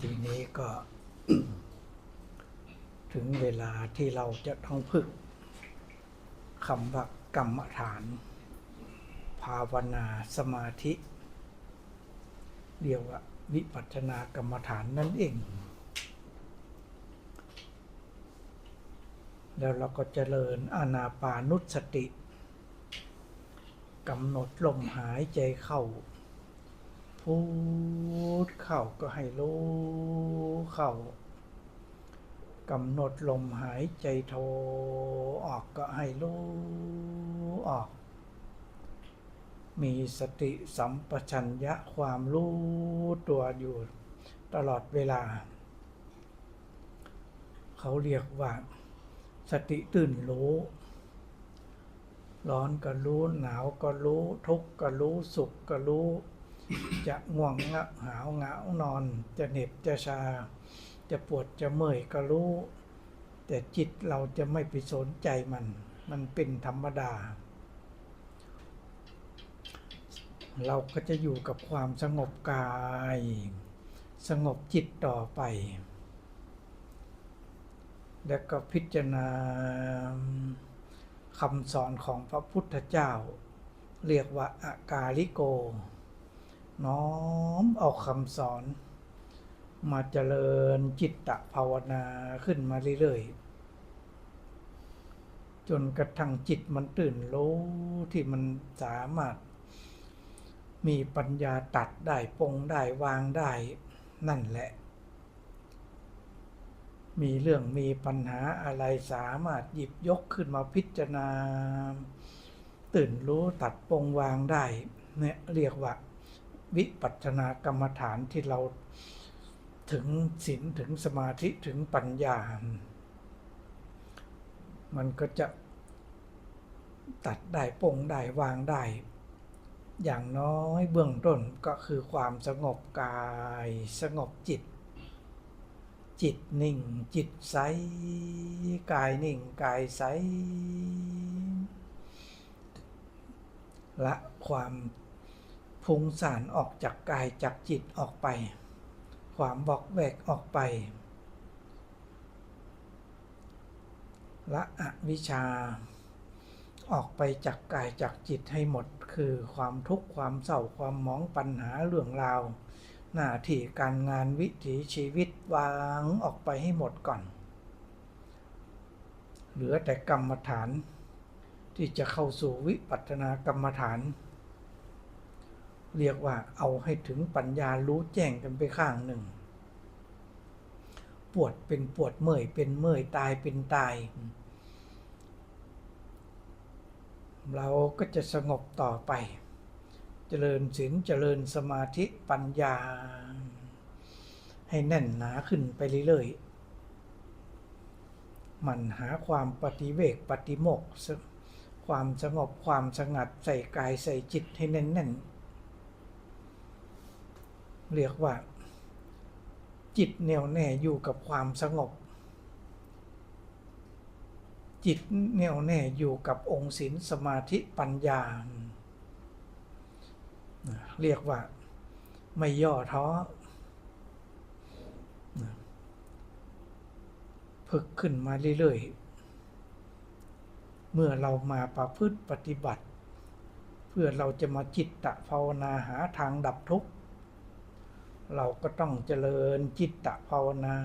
ทีนี้ก็ ถึงเวลาที่เราจะต้องฝึกคำว่ากรรมฐาน ภาวนาสมาธิ เรียกว่าวิปัสสนากรรมฐานนั่นเอง แล้วเราก็เจริญอานาปานุสติกำหนดลมหายใจเข้า พูดเข้าก็ให้รู้เข้ากำหนดลมหายใจโทออกก็ให้รู้ออก มีสติสัมปชัญญะความรู้ตัวอยู่ตลอดเวลา เขาเรียกว่า สติตื่นรู้ ร้อนก็รู้หนาวก็รู้ ทุกข์ก็รู้สุขก็รู้ จะง่วงงะหาวเหงานอน จะเหน็บจะชา จะปวดจะเมื่อยก็รู้ แต่จิตเราจะไม่ไปสนใจมัน มันเป็นธรรมดา เราก็จะอยู่กับความสงบกาย สงบจิตต่อไป แล้วก็พิจารณาคำสอนของพระพุทธเจ้า เรียกว่าอากาลิโก น้อมเอาคำสอน มาเจริญจิตตภาวนาขึ้นมาเรื่อยๆ จนกระทั่งจิตมันตื่นรู้ที่มันสามารถ มีปัญญาตัดได้ปรงได้วางได้นั่นแหละ มีเรื่องมีปัญหาอะไรสามารถหยิบยกขึ้นมาพิจารณา ตื่นรู้ตัดปรงวางได้เนี่ยเรียกว่า วิปัสสนากรรมฐานที่เราถึงศีลถึงสมาธิถึงปัญญา มันก็จะตัดได้ปรงได้วางได้ อย่างน้อยเบื้องต้นก็คือความสงบกาย สงบจิต จิตนิ่ง จิตใสกายนิ่ง กายใสละความ พุงสานออกจากกายจากจิตออกไป ความบอกแวกออกไป ละอวิชา ออกไปจากกายจากจิตให้หมด คือความทุกข์ความเศร้าความมองปัญหาเรื่องราว หน้าที่การงานวิถีชีวิตวางออกไปให้หมดก่อน เหลือแต่กรรมฐานที่จะเข้าสู่วิปัสสนากรรมฐาน เรียกว่าเอาให้ถึงปัญญารู้แจ้งกันไปข้างหนึ่ง ปวดเป็นปวดเมื่อยเป็นเมื่อยตายเป็นตาย เราก็จะสงบต่อไป เจริญศีลเจริญสมาธิปัญญา ให้แน่นหนาขึ้นไปเรื่อยๆมันหาความปฏิเวกปฏิโมกความสงบความสงัดใส่กายใส่จิตให้แน่นๆ เรียกว่า จิตแน่วแน่อยู่กับความสงบ จิตแน่วแน่อยู่กับองค์ศีลสมาธิปัญญา เรียกว่าไม่ย่อท้อฝึกขึ้นมาเรื่อยๆ เมื่อเรามาประพฤติปฏิบัติ เพื่อเราจะมาจิตตะภาวนาหาทางดับทุกข์ เราก็ต้องเจริญจิตตะภาวนา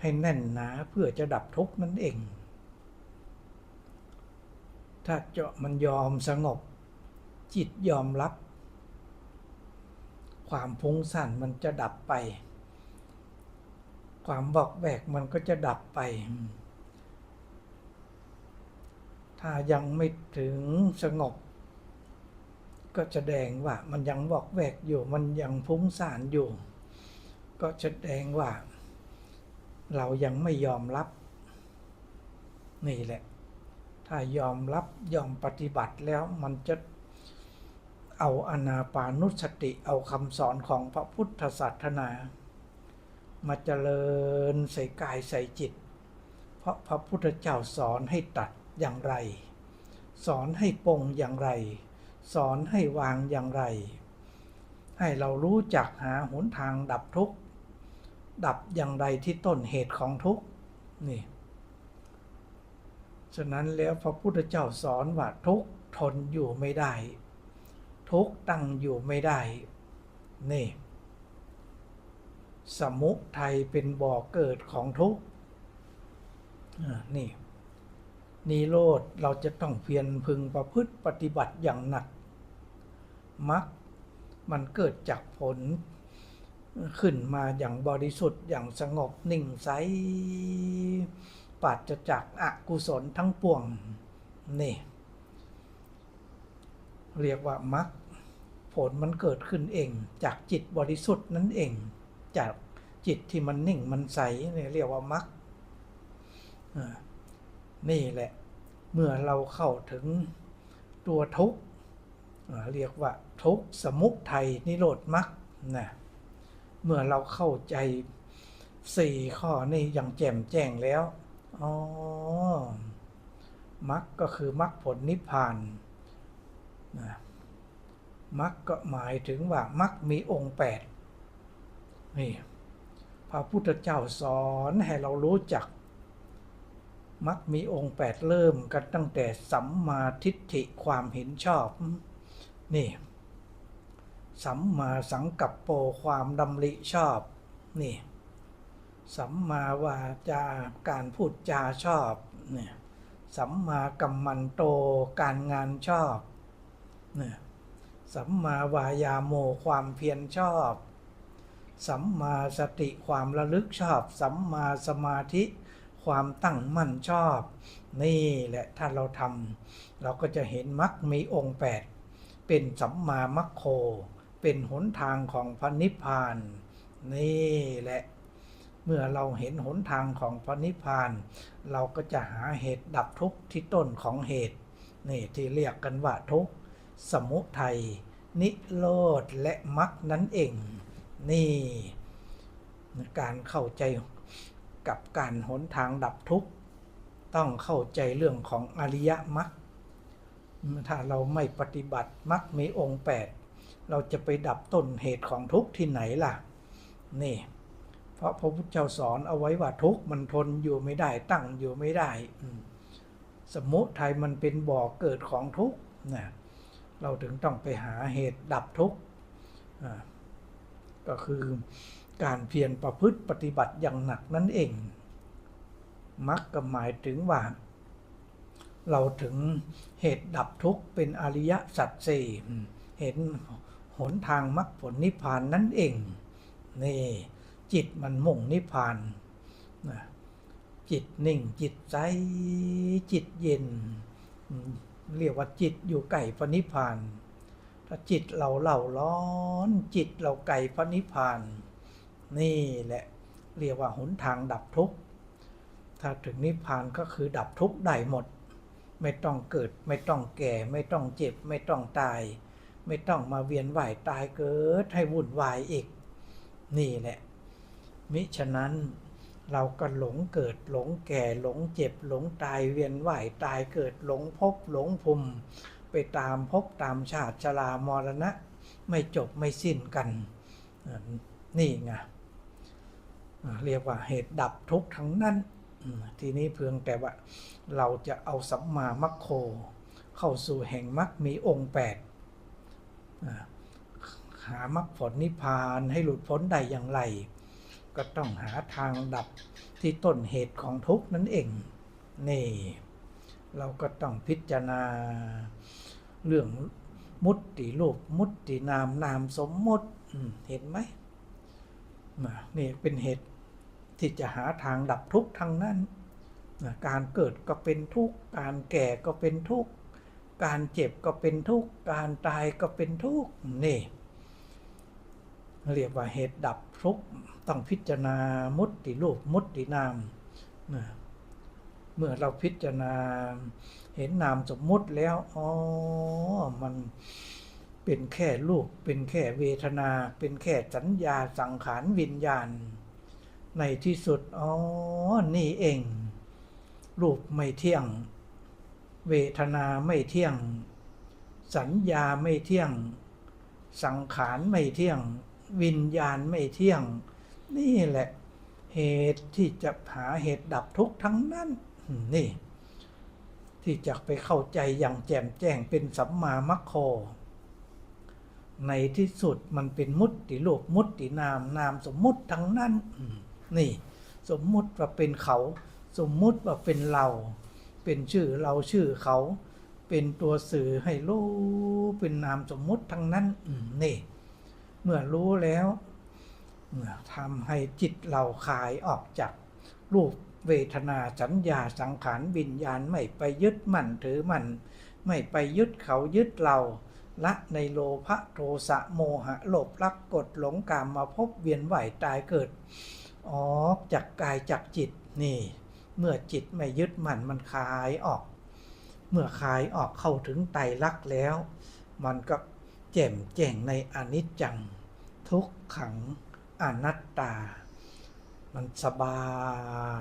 ให้แน่นหนาเพื่อจะดับทุกข์นั่นเอง ถ้าเจาะมันยอมสงบ จิตยอมรับ ความพุ้งสั่นมันจะดับไป ความบอกแบกมันก็จะดับไป ถ้ายังไม่ถึงสงบ ก็แสดงว่ามันยังบอกแวกอยู่ มันยังพุ้งสานอยู่ ก็แสดงว่า เรายังไม่ยอมรับ นี่แหละ ถ้ายอมรับยอมปฏิบัติแล้วมันจะเอาอนาปานุสติเอาคำสอนของพระพุทธศาสนา มาเจริญใส่กายใส่จิต เพราะพระพุทธเจ้าสอนให้ตัดอย่างไร สอนให้ปงอย่างไร สอนให้วางอย่างไร ให้เรารู้จักหาหนทางดับทุกข์ ดับอย่างไรที่ต้นเหตุของทุกข์นี่ฉะนั้นแล้วพระพุทธเจ้าสอนว่าทุกข์ทนอยู่ไม่ได้ ทุกข์ตั้งอยู่ไม่ได้ นี่ สมุทัยเป็นบ่อเกิดของทุกข์นี่ นิโรธเราจะต้องเพียรพึงประพฤติปฏิบัติอย่างหนักมักมันเกิดจากผลขึ้นมาอย่างบริสุทธิ์อย่างสงบนิ่งใสปราศจากอกุศลทั้งปวงนี่เรียกว่ามักผลมันเกิดขึ้นเอง จากจิตบริสุทธิ์นั่นเอง จากจิตที่มันนิ่งมันใสเนี่ยเรียกว่ามักนี่แหละ เมื่อเราเข้าถึงตัวทุกข์เรียกว่าทุกข์สมุทัยนิโรธมรรคนะเมื่อเราเข้าใจสี่ข้อนี้อย่างแจ่มแจ้งแล้วอ๋อมรรคก็คือมรรคผลนิพพานนะมรรคก็หมายถึงว่ามรรคมีองค์แปดนี่พระพุทธเจ้าสอนให้เรารู้จัก มักมีองค์แปดเริ่มกันตั้งแต่สัมมาทิฏฐิความเห็นชอบ นี่ สัมมาสังกัปโปความดำริชอบ นี่ สัมมาวาจาการพูดจาชอบ นี่ สัมมากัมมันโตการงานชอบ นี่ สัมมาวายาโมความเพียรชอบ สัมมาสติความระลึกชอบ สัมมาสมาธิ ความตั้งมั่นชอบ นี่แหละถ้าเราทำเราก็จะเห็นมรรคมีองค์แปดเป็นสัมมามัคโค เป็นหนทางของพระนิพพาน นี่แหละ เมื่อเราเห็นหนทางของพระนิพพาน เราก็จะหาเหตุดับทุกข์ที่ต้นของเหตุ นี่ที่เรียกกันว่าทุกข์สมุทัยนิโรธและมรรคนั่นเอง นี่ การเข้าใจ กับการหนทางดับทุกข์ ต้องเข้าใจเรื่องของอริยมรรคถ้าเราไม่ปฏิบัติมรรคมีองค์แปดเราจะไปดับต้นเหตุของทุกข์ที่ไหนล่ะ นี่ เพราะพระพุทธเจ้าสอนเอาไว้ว่าทุกข์มันทนอยู่ไม่ได้ตั้งอยู่ไม่ได้ สมุทัยมันเป็นบ่อเกิดของทุกข์นะเราถึงต้องไปหาเหตุดับทุกข์ก็คือ การเพียรประพฤติปฏิบัติอย่างหนักนั่นเอง มักก็หมายถึงว่า เราถึงเหตุดับทุกข์เป็นอริยสัจสี่เห็นหนทางมรรคผลนิพพานนั่นเอง นี่จิตมันมุ่งนิพพานนะจิตนิ่งจิตใจจิตเย็น เรียกว่าจิตอยู่ไก่พระนิพพานถ้าจิตเราเล่าร้อน จิตเราไก่พระนิพพาน นี่แหละเรียกว่าหนทางดับทุกข์ถ้าถึงนิพพานก็คือดับทุกข์ได้หมด ไม่ต้องเกิดไม่ต้องแก่ ไม่ต้องเจ็บ ไม่ต้องตาย ไม่ต้องมาเวียนว่ายตายเกิดให้วุ่นวายอีก นี่แหละ มิฉะนั้นเราก็หลงเกิดหลงแก่หลงเจ็บหลงตายเวียนว่ายตายเกิดหลงพบหลงภูมิไปตามพบตามชาติชรามรณะ ไม่จบไม่สิ้นกัน นี่ไง เรียกว่าเหตุดับทุกข์ทั้งนั้น ทีนี้เพียงแต่ว่าเราจะเอาสัมมามัคโค เข้าสู่แห่งมรรคมีองค์แปดหามรรคผลนิพพานให้หลุดพ้นได้อย่างไร ก็ต้องหาทางดับที่ต้นเหตุของทุกข์นั่นเอง นี่ เราก็ต้องพิจารณาเรื่องมุตติรูปมุตตินามนามสมมุติเห็นไหมนี่เป็นเหตุ ที่จะหาทางดับทุกข์ทางนั้นการเกิดก็เป็นทุกข์ การแก่ก็เป็นทุกข์ การเจ็บก็เป็นทุกข์ การตายก็เป็นทุกข์ นี่ เรียกว่าเหตุดับทุกข์ ต้องพิจารณามุตติรูปมุตตินามเมื่อเราพิจารณาเห็นนามสมมุติแล้ว อ๋อ มันเป็นแค่รูป เป็นแค่เวทนา เป็นแค่สัญญาสังขารวิญญาณ ในที่สุด อ๋อ นี่เอง รูปไม่เที่ยง เวทนาไม่เที่ยง สัญญาไม่เที่ยง สังขารไม่เที่ยง วิญญาณไม่เที่ยง นี่แหละ เหตุที่จะหาเหตุดับทุกข์ทั้งนั้น นี่ ที่จะไปเข้าใจอย่างแจ่มแจ้งเป็นสัมมามัคโคในที่สุดมันเป็นมุตติรูปมุตตินามนามสมมุติทั้งนั้น นี่สมมุติว่าเป็นเขา สมมุติว่าเป็นเรา เป็นชื่อเราชื่อเขา เป็นตัวสื่อให้รู้เป็นนามสมมุติทั้งนั้นนี่ เมื่อรู้แล้วเมื่อทำให้จิตเราคลายออกจากรูปเวทนาสัญญาสังขารวิญญาณไม่ไปยึดมั่นถือมั่นไม่ไปยึดเขายึดเรา ละในโลภะโทสะโมหะโลภรักกดหลงกามมาพบเวียนไหวตายเกิด ออกจากกายจากจิตนี่ เมื่อจิตไม่ยึดมั่นมันคลายออก เมื่อคลายออกเข้าถึงไตรลักษณ์แล้ว มันก็แจ่มแจ้งในอนิจจัง ทุกขังอนัตตา มันสบา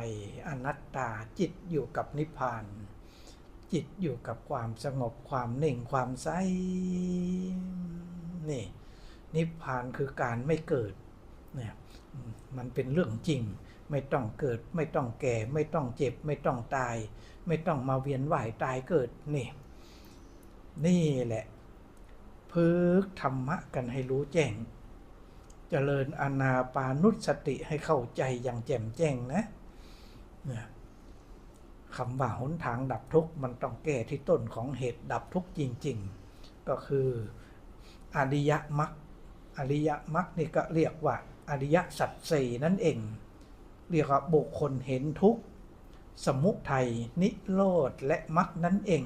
ยอนัตตาจิตอยู่กับนิพพาน จิตอยู่กับความสงบความนิ่งความใสนี่นิพพานคือการไม่เกิดเนี่ย มันเป็นเรื่องจริง ไม่ต้องเกิด ไม่ต้องแก่ ไม่ต้องเจ็บ ไม่ต้องตาย ไม่ต้องมาเวียนว่ายตายเกิดนี่ นี่แหละพึกธรรมะกันให้รู้แจ้งเจริญอานาปานุสติให้เข้าใจอย่างแจ่มแจ้งนะนคำว่าหนทางดับทุกข์มันต้องแก้ที่ต้นของเหตุดับทุกข์จริง ๆ ก็คืออริยมรรคอริยมรรคนี่ก็เรียกว่า อริยสัจสี่นั่นเอง เรียกว่าบุคคลเห็นทุกข์สมุทัยนิโรธและมรรคนั่นเอง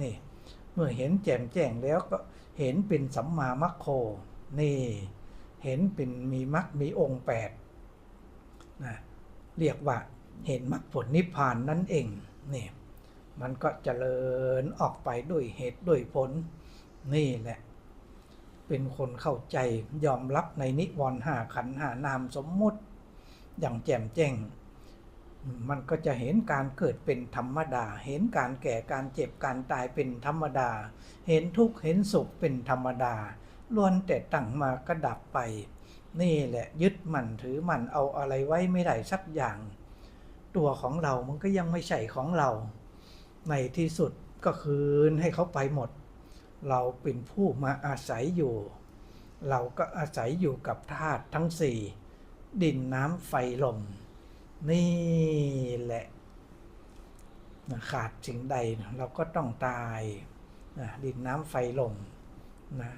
นี่เมื่อเห็นแจ่มแจ้งแล้วก็เห็นเป็นสัมมามัคโคนี่เห็นเป็นมีมรรคมีองค์แปดนะเรียกว่าเห็นมรรคผลนิพพานนั่นเองนี่มันก็เจริญออกไปด้วยเหตุด้วยผลนี่แหละ เป็นคนเข้าใจยอมรับในนิวรณ์หาขันหานามสมมุติ อย่างแจ่มแจ้ง มันก็จะเห็นการเกิดเป็นธรรมดา เห็นการแก่การเจ็บการตายเป็นธรรมดา เห็นทุกข์เห็นสุขเป็นธรรมดาล้วนแต่ตั้งมาก็ดับไป นี่แหละยึดมั่นถือมั่นเอาอะไรไว้ไม่ได้สักอย่าง ตัวของเรามันก็ยังไม่ใช่ของเรา ในที่สุดก็คืนให้เขาไปหมด เราเป็นผู้มาอาศัยอยู่ เราก็อาศัยอยู่กับธาตุทั้งสี่ดินน้ำไฟลม นี่แหละขาดสิ่งใดเราก็ต้องตายดินน้ำไฟลมนะ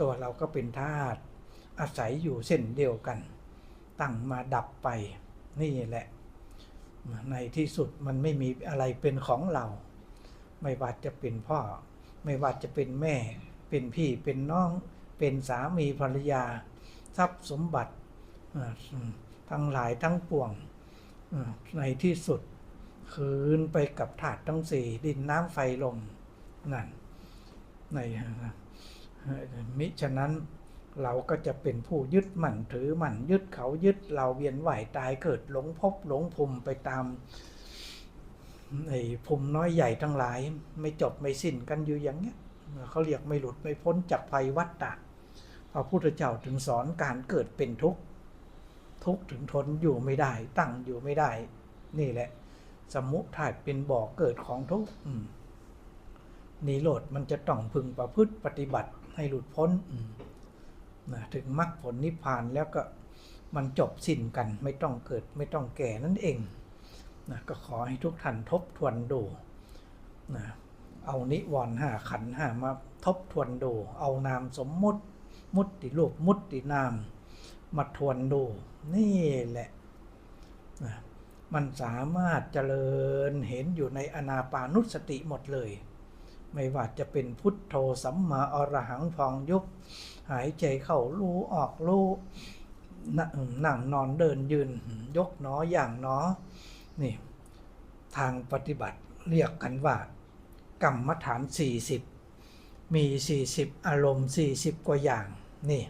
ตัวเราก็เป็นธาตุอาศัยอยู่เส้นเดียวกัน ตั้งมาดับไป นี่แหละ ในที่สุดมันไม่มีอะไรเป็นของเรา ไม่ว่าจะเป็นพ่อ ไม่ว่าจะเป็นแม่ เป็นพี่เป็นน้อง เป็นสามีภรรยา ทรัพย์สมบัติทั้งหลายทั้งปวงในที่สุด คืนไปกับถาดทั้งสี่ดินน้ำไฟลมนั่นในมิฉะนั้นเราก็จะเป็นผู้ยึดมั่นถือมั่นยึดเขายึดเราเวียนไหวตายเกิดหลงพบหลงภูมิไปตาม ไอ้ภูมิน้อยใหญ่ทั้งหลาย ไม่จบไม่สิ้นกันอยู่อย่างเงี้ยเขาเรียกไม่หลุดไม่พ้นจากภัยวัฏฏะพระพุทธเจ้าถึงสอนการเกิดเป็นทุกข์ทุกข์ถึงทนอยู่ไม่ได้ ตั้งอยู่ไม่ได้ นี่แหละ สมุทัยเป็นบ่อกเกิดของทุกข์นิโรธมันจะต้องพึงประพฤติปฏิบัติให้หลุดพ้นนะถึงมรรคผลนิพพานแล้วก็มันจบสิ้นกันไม่ต้องเกิดไม่ต้องแก่นั่นเอง นะก็ขอให้ทุกท่านทบทวนดูนะเอานิวรณ์ห้าขันห้ามาทบทวนดู เอานามสมมุติมุตติรูปมุตตินาม มาทวนดู นี่แหละนะมันสามารถเจริญเห็นอยู่ในอนาปานุสติหมดเลย ไม่ว่าจะเป็นพุทโธสัมมาอรหังพองยุบหายใจเข้ารู้ออกรู้นั่งนอนเดินยืน ยกหนออย่างหนอ นี่ทางปฏิบัติเรียกกันว่า กรรมฐาน 40 มี 40 อารมณ์ 40 กว่าอย่างนี่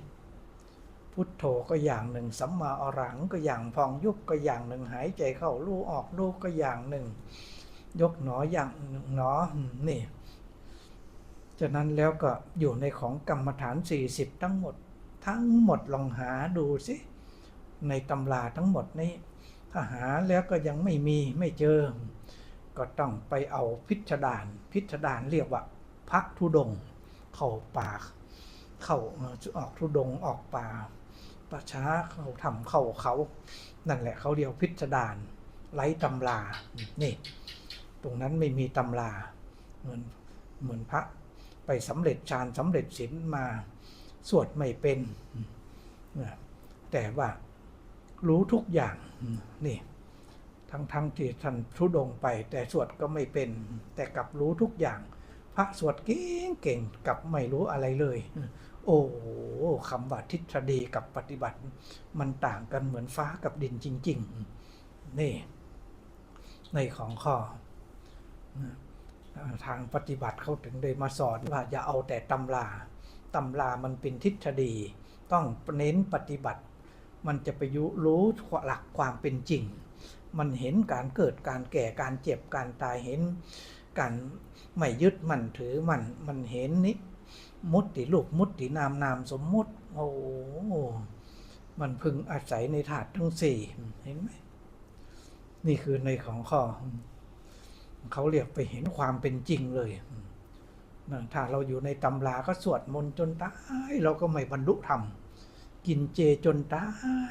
พุทโธก็อย่างหนึ่งสัมมาอรังก็อย่างพองยุบก็อย่างหนึ่งหายใจเข้ารู้ออกรู้ก็อย่างหนึ่ง ยกหนออย่างหนอนี่ฉะนั้นแล้วก็อยู่ในของกรรมฐาน 40 ทั้งหมด ทั้งหมดลองหาดูสิในตำราทั้งหมดนี้ ถ้าหาแล้วก็ยังไม่มีไม่เจอ ก็ต้องไปเอาพิชดานพิชดานเรียกว่าพักธุดง เข้าป่าเข้าออกธุดงออกป่าป่าช้าเขาทำเข้าเขา นั่นแหละเขาเรียกพิชดานไร้ตำรานี่ ตรงนั้นไม่มีตำราเหมือนเหมือนพระไปสำเร็จฌานสำเร็จศีลมาสวดไม่เป็นแต่ว่า รู้ทุกอย่างนี่ทั้งทั้งที่ท่านทุดงไป แต่สวดก็ไม่เป็น แต่กลับรู้ทุกอย่าง พระสวดเก่งเก่งกลับไม่รู้อะไรเลย โอ้คำว่าทิฏฐีกับปฏิบัติ มันต่างกันเหมือนฟ้ากับดินจริง ๆ นี่ ในของข้อทางปฏิบัติเขาถึงได้มาสอนว่าอย่าเอาแต่ตำราตำรามันเป็นทฤษฎี ต้องเน้นปฏิบัติ มันจะไปยุรู้หลักความเป็นจริง มันเห็นการเกิดการแก่การเจ็บการตายเห็นการไม่ยึดมันถือมันมันเห็นนิมุตติลูกมุตตินามนามสมมุติโอ้มันพึงอาศัยในถาดทั้งสี่เห็นไหมนี่คือในของข้อ เขาเรียกไปเห็นความเป็นจริงเลยถ้าเราอยู่ในตำราก็สวดมนต์จนตายเราก็ไม่บรรลุธรรม กินเจจนตา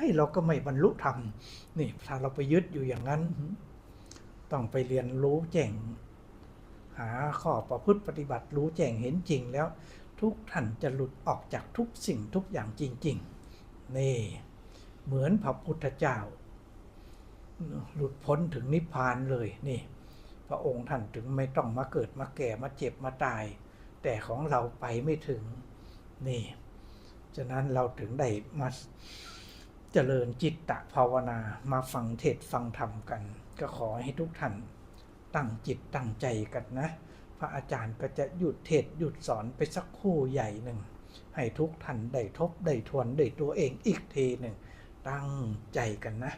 ยเราก็ไม่บรรลุธรรมนี่ถ้าเราไปยึดอยู่อย่างนั้น ต้องไปเรียนรู้แจ้ง หาข้อประพฤติปฏิบัติรู้แจ้งเห็นจริงแล้ว ทุกท่านจะหลุดออกจากทุกสิ่งทุกอย่างจริง ๆ นี่ เหมือนพระพุทธเจ้า หลุดพ้นถึงนิพพานเลยนี่ พระองค์ท่านถึงไม่ต้องมาเกิดมาแก่มาเจ็บมาตาย แต่ของเราไปไม่ถึงนี่ ฉะนั้นเราถึงได้มาเจริญจิตตภาวนามาฟังเทศฟังธรรมกัน ก็ขอให้ทุกท่านตั้งจิตตั้งใจกันนะ พระอาจารย์ก็จะหยุดเทศหยุดสอนไปสักคู่ใหญ่หนึ่ง ให้ทุกท่านได้ทบได้ทวนได้ตัวเองอีกทีหนึ่ง ตั้งใจกันนะ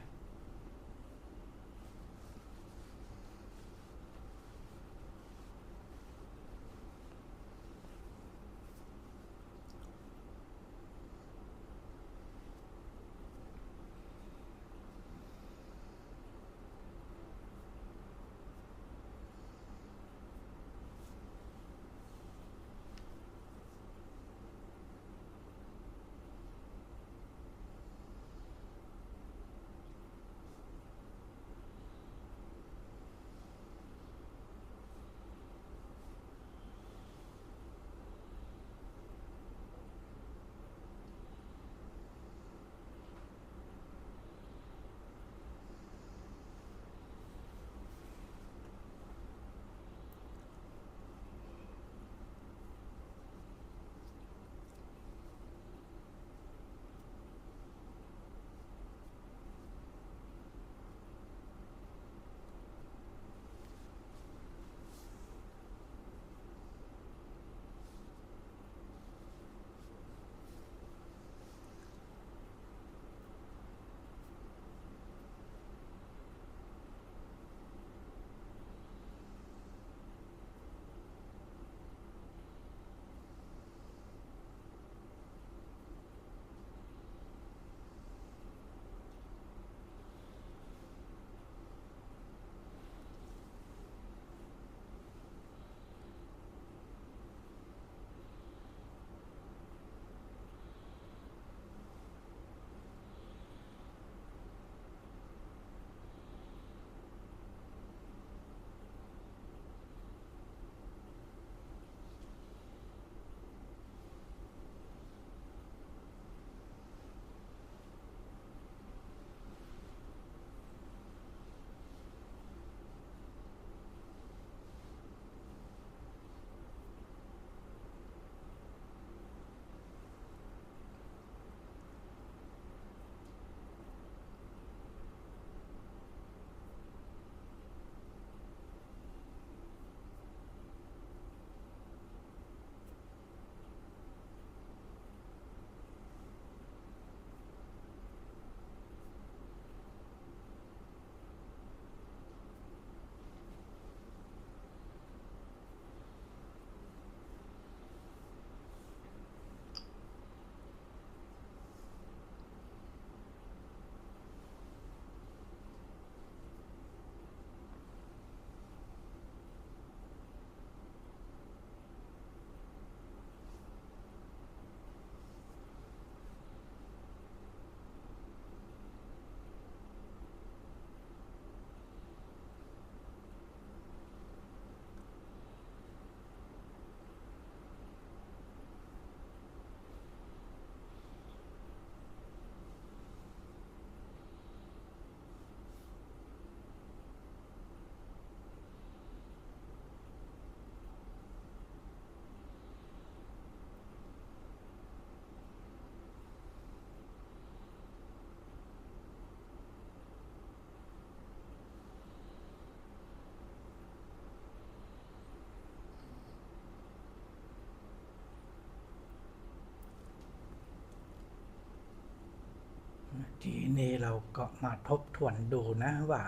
ทีนี้เราก็มาทบทวนดูนะว่า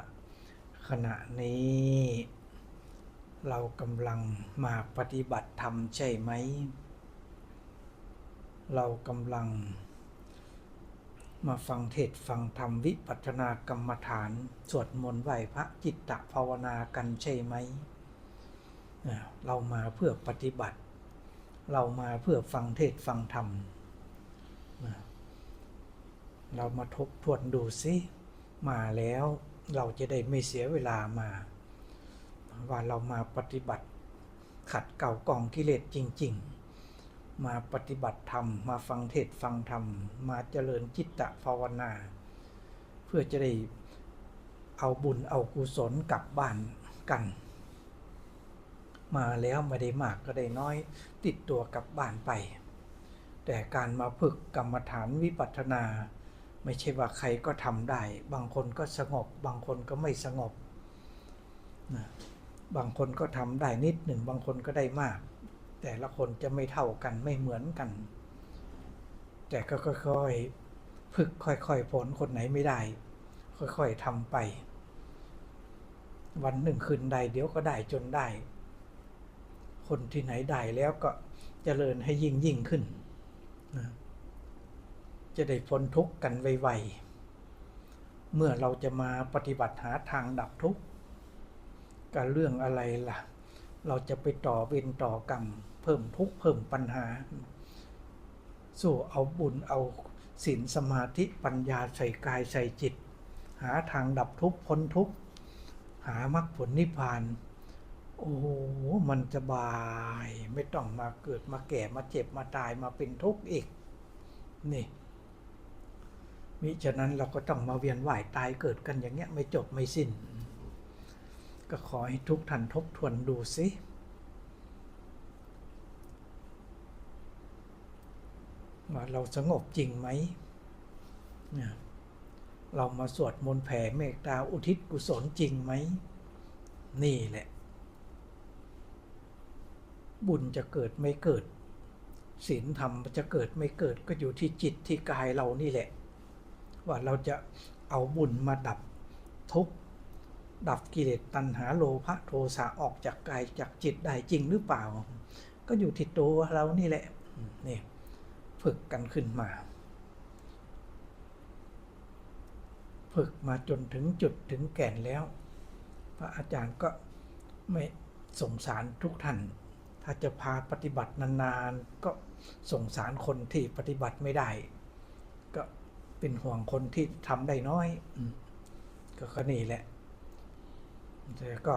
ขณะนี้ เรากำลังมาปฏิบัติธรรมใช่ไหม เรากำลัง มาฟังเทศฟังธรรมวิปัสสนากรรมฐาน สวดมนต์ไหวพระจิตตภาวนากันใช่ไหม เรามาเพื่อปฏิบัติ เรามาเพื่อฟังเทศฟังธรรม เรามาทบทวนดูสิมาแล้วเราจะได้ไม่เสียเวลามา ว่าเรามาปฏิบัติ ขัดเก่ากองกิเลสจริง ๆ มาปฏิบัติธรรม มาฟังเทศฟังธรรม มาเจริญจิตตภาวนา เพื่อจะได้เอาบุญเอากุศลกลับบ้านกัน มาแล้วไม่ได้มากก็ได้น้อย ติดตัวกลับบ้านไป แต่การมาฝึกกรรมฐานวิปัสสนา ไม่ใช่ว่าใครก็ทำได้ บางคนก็สงบ บางคนก็ไม่สงบนะบางคนก็ทำได้นิดหนึ่ง บางคนก็ได้มาก แต่ละคนจะไม่เท่ากันไม่เหมือนกัน แต่ก็ค่อยๆฝึกค่อยๆผลคนไหนไม่ได้ ค่อยๆทำไป วันหนึ่งคืนใดเดี๋ยวก็ได้จนได้ คนที่ไหนได้แล้วก็เจริญให้ยิ่งยิ่งขึ้นนะ จะได้พ้นทุกข์กันไวๆ เมื่อเราจะมาปฏิบัติหาทางดับทุกข์กับเรื่องอะไรล่ะ เราจะไปต่อเวรต่อกรรม เพิ่มทุกข์เพิ่มปัญหา สู้เอาบุญเอาศีลสมาธิปัญญาใส่กายใส่จิต หาทางดับทุกข์พ้นทุกข์หามรรคผลนิพพาน โอ้โหมันสบายไม่ต้องมาเกิดมาแก่มาเจ็บมาตายมาเป็นทุกข์อีก นี่ มิฉะนั้นเราก็ต้องมาเวียนว่ายตายเกิดกันอย่างเงี้ยไม่จบไม่สิ้น ก็ขอให้ทุกท่านทบทวนดูสิว่าเราสงบจริงไหม เรามาสวดมนต์แผ่เมตตาอุทิศกุศลจริงไหม นี่แหละ บุญจะเกิดไม่เกิดศีลธรรมจะเกิดไม่เกิดก็อยู่ที่จิตที่กายเรานี่แหละ ว่าเราจะเอาบุญมาดับทุกข์ดับกิเลสตัณหาโลภะโทสะออกจากกายจากจิตได้จริงหรือเปล่า ก็อยู่ที่ตัวเรานี่แหละนี่ฝึกกันขึ้นมา ฝึกมาจนถึงจุดถึงแก่นแล้ว พระอาจารย์ก็ไม่สงสารทุกท่าน ถ้าจะพาปฏิบัตินานๆ ก็สงสารคนที่ปฏิบัติไม่ได้ เป็นห่วงคนที่ทำได้น้อยอก็ก็นี่แหละแต่ก็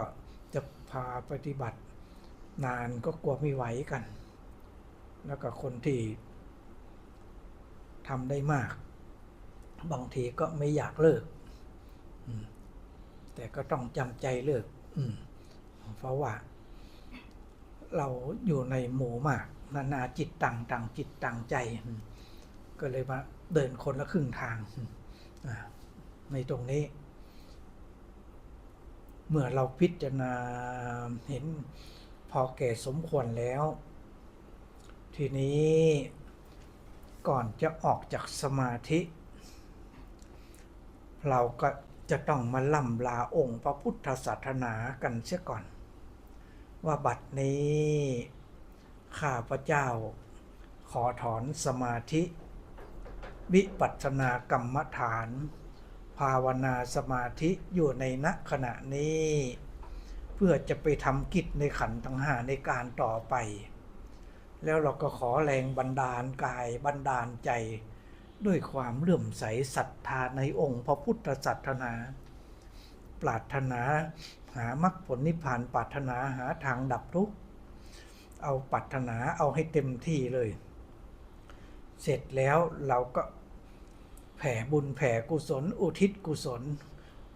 จะพาปฏิบัตินานก็กลัวไม่ไหวกัน แล้วก็คนที่ทำได้มาก บางทีก็ไม่อยากเลิก แต่ก็ต้องจำใจเลิก เพราะว่า เราอยู่ในหมู่มาก นานาจิตต่างต่างจิตต่างใจ ก็เลยมา เดินคนละครึ่งทาง ในตรงนี้ เมื่อเราพิจารณาเห็นพอแก่สมควรแล้ว ทีนี้ก่อนจะออกจากสมาธิ เราก็จะต้องมาล่ำลาองค์พระพุทธศาสนากันเสียก่อน ว่าบัดนี้ ข้าพระเจ้าขอถอนสมาธิ วิปัสสนากรรมฐาน ภาวนาสมาธิอยู่ในณขณะนี้ เพื่อจะไปทำกิจในขันธ์ทั้งห้าในการต่อไป แล้วเราก็ขอแรงบันดาลกายบันดาลใจ ด้วยความเลื่อมใสศรัทธาในองค์พระพุทธศาสนา ปรารถนาหามรรคผลนิพพานปรารถนาหาทางดับทุกข์เอาปรารถนาเอาให้เต็มที่เลย เสร็จแล้วเราก็แผ่บุญแผ่กุศล อุทิศกุศล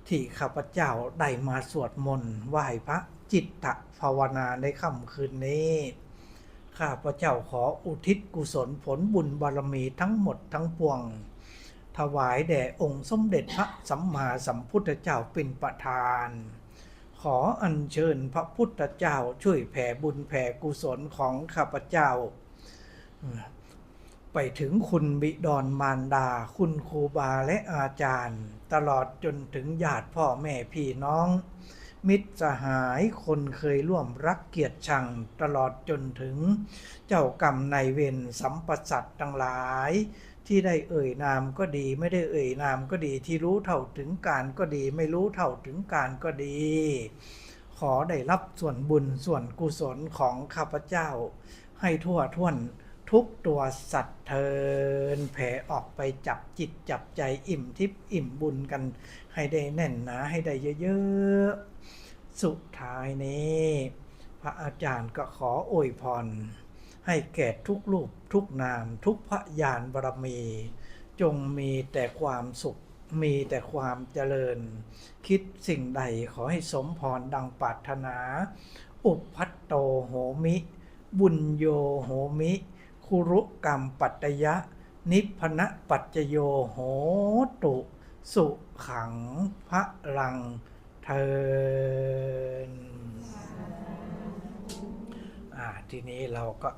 ที่ข้าพเจ้าได้มาสวดมนต์ไหว้พระจิตตภาวนาในค่ำคืนนี้ ข้าพเจ้าขออุทิศกุศลผลบุญบารมีทั้งหมดทั้งปวง ถวายแด่องค์สมเด็จพระสัมมาสัมพุทธเจ้าเป็นประธาน ขออัญเชิญพระพุทธเจ้าช่วยแผ่บุญแผ่กุศลของข้าพเจ้า ไปถึงคุณบิดรมารดา คุณครูบาและอาจารย์ ตลอดจนถึงญาติพ่อแม่พี่น้อง มิตรสหายคนเคยร่วมรักเกียรติชัง ตลอดจนถึงเจ้ากรรมนายเวรสัมปสัตว์ทั้งหลาย ที่ได้เอ่ยนามก็ดีไม่ได้เอ่ยนามก็ดีที่รู้เท่าถึงการก็ดี ไม่รู้เท่าถึงการก็ดี ขอได้รับส่วนบุญส่วนกุศลของข้าพเจ้า ให้ทั่วท่วน ทุกตัวสัตว์เทินแผ่ออกไปจับจิตจับใจอิ่มทิพย์อิ่มบุญกัน ให้ได้แน่นหนาให้ได้เยอะๆ สุดท้ายนี้ พระอาจารย์ก็ขออวยพร ให้แก่ทุกรูปทุกนามทุกพระญาณบารมี จงมีแต่ความสุขมีแต่ความเจริญ คิดสิ่งใดขอให้สมพรดังปรารถนา อุปพัตโตโหมิ บุญโยโหมิ คุรุกรรมปัตยะ นิพพนะปัจโยโหตุ สุขังพระลังเทินทีนี้เราก็